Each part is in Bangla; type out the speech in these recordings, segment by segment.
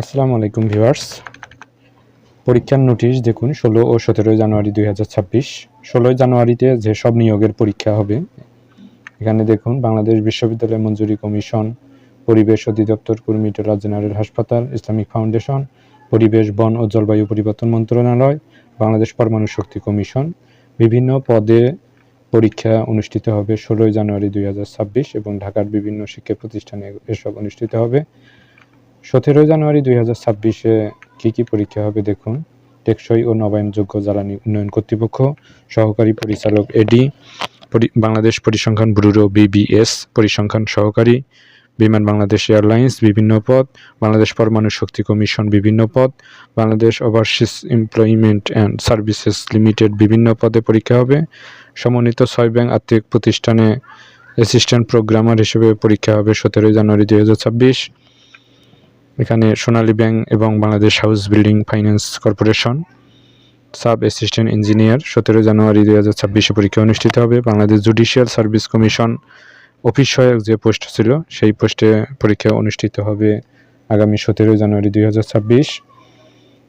আসসালামু আলাইকুম ভিউয়ার্স। পরীক্ষার নোটিশ দেখুন, ষোলো ও সতেরোই জানুয়ারি দুই হাজার ছাব্বিশ। ষোলোই জানুয়ারিতে যে সব নিয়োগের পরীক্ষা হবে, এখানে দেখুন, বাংলাদেশ বিশ্ববিদ্যালয় মঞ্জুরি কমিশন, পরিবেশ অধিদপ্তর কুর্মিটোলা জেনারেল হাসপাতাল, ইসলামিক ফাউন্ডেশন, পরিবেশ, বন ও জলবায়ু পরিবর্তন মন্ত্রণালয়, বাংলাদেশ পরমাণু শক্তি কমিশন। বিভিন্ন পদে পরীক্ষা অনুষ্ঠিত হবে ষোলোই জানুয়ারি দুই হাজার ছাব্বিশ এবং ঢাকার বিভিন্ন শিক্ষা প্রতিষ্ঠানে এসব অনুষ্ঠিত হবে। সতেরোই জানুয়ারি দুই হাজার ছাব্বিশে কী কী পরীক্ষা হবে দেখুন। টেকসই ও নবায়নযোগ্য জ্বালানি উন্নয়ন কর্তৃপক্ষ, সহকারী পরিচালক এডি বাংলাদেশ পরিসংখ্যান ব্যুরো বিবিএস, পরিসংখ্যান সহকারী, বিমান বাংলাদেশ এয়ারলাইন্স বিভিন্ন পদ, বাংলাদেশ পরমাণু শক্তি কমিশন বিভিন্ন পদ, Bangladesh overseas employment and services limited বিভিন্ন পদে পরীক্ষা হবে। সমন্বিত ছয় ব্যাংক আর্থিক প্রতিষ্ঠানে অ্যাসিস্ট্যান্ট প্রোগ্রামার হিসেবে পরীক্ষা হবে সতেরোই জানুয়ারি দুই হাজার ছাব্বিশ। এখানে সোনালী ব্যাংক এবং Bangladesh house building finance corporation, sub assistant engineer, সতেরো জানুয়ারি দুই হাজার ছাব্বিশে পরীক্ষা অনুষ্ঠিত হবে। Bangladesh judicial service commission office সহায়ক যে পোস্ট ছিল, সেই পোস্টে পরীক্ষা অনুষ্ঠিত হবে আগামী সতেরো জানুয়ারি দুই হাজার ছাব্বিশ।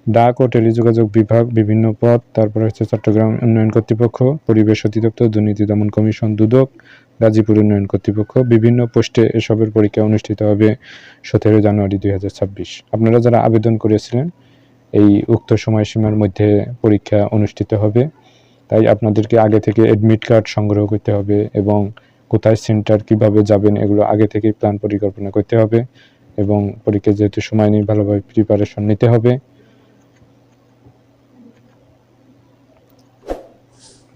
ডাক ও টেলিযোগাযোগ বিভাগ, বিভিন্ন পদ তারপরে হচ্ছে চট্টগ্রাম উন্নয়ন কর্তৃপক্ষ, পরিবেশ অধিদপ্তর, দুর্নীতি দমন কমিশন, দুদক, গাজীপুর উন্নয়ন কর্তৃপক্ষ, বিভিন্ন পোস্টে এসবের পরীক্ষা অনুষ্ঠিত হবে সতেরো জানুয়ারি দুই হাজার ছাব্বিশ। আপনারা যারা আবেদন করেছিলেন, এই উক্ত সময়সীমার মধ্যে পরীক্ষা অনুষ্ঠিত হবে। তাই আপনাদেরকে আগে থেকে অ্যাডমিট কার্ড সংগ্রহ করতে হবে এবং কোথায় সেন্টার কীভাবে যাবেন, এগুলো আগে থেকেই প্ল্যান পরিকল্পনা করতে হবে এবং পরীক্ষা যেহেতু সময় নিয়ে ভালোভাবে প্রিপারেশন নিতে হবে।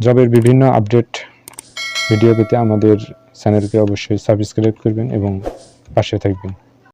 জবের বিভিন্ন আপডেট ভিডিও পেতে আমাদের চ্যানেলকে অবশ্যই সাবস্ক্রাইব করবেন এবং পাশে থাকবেন।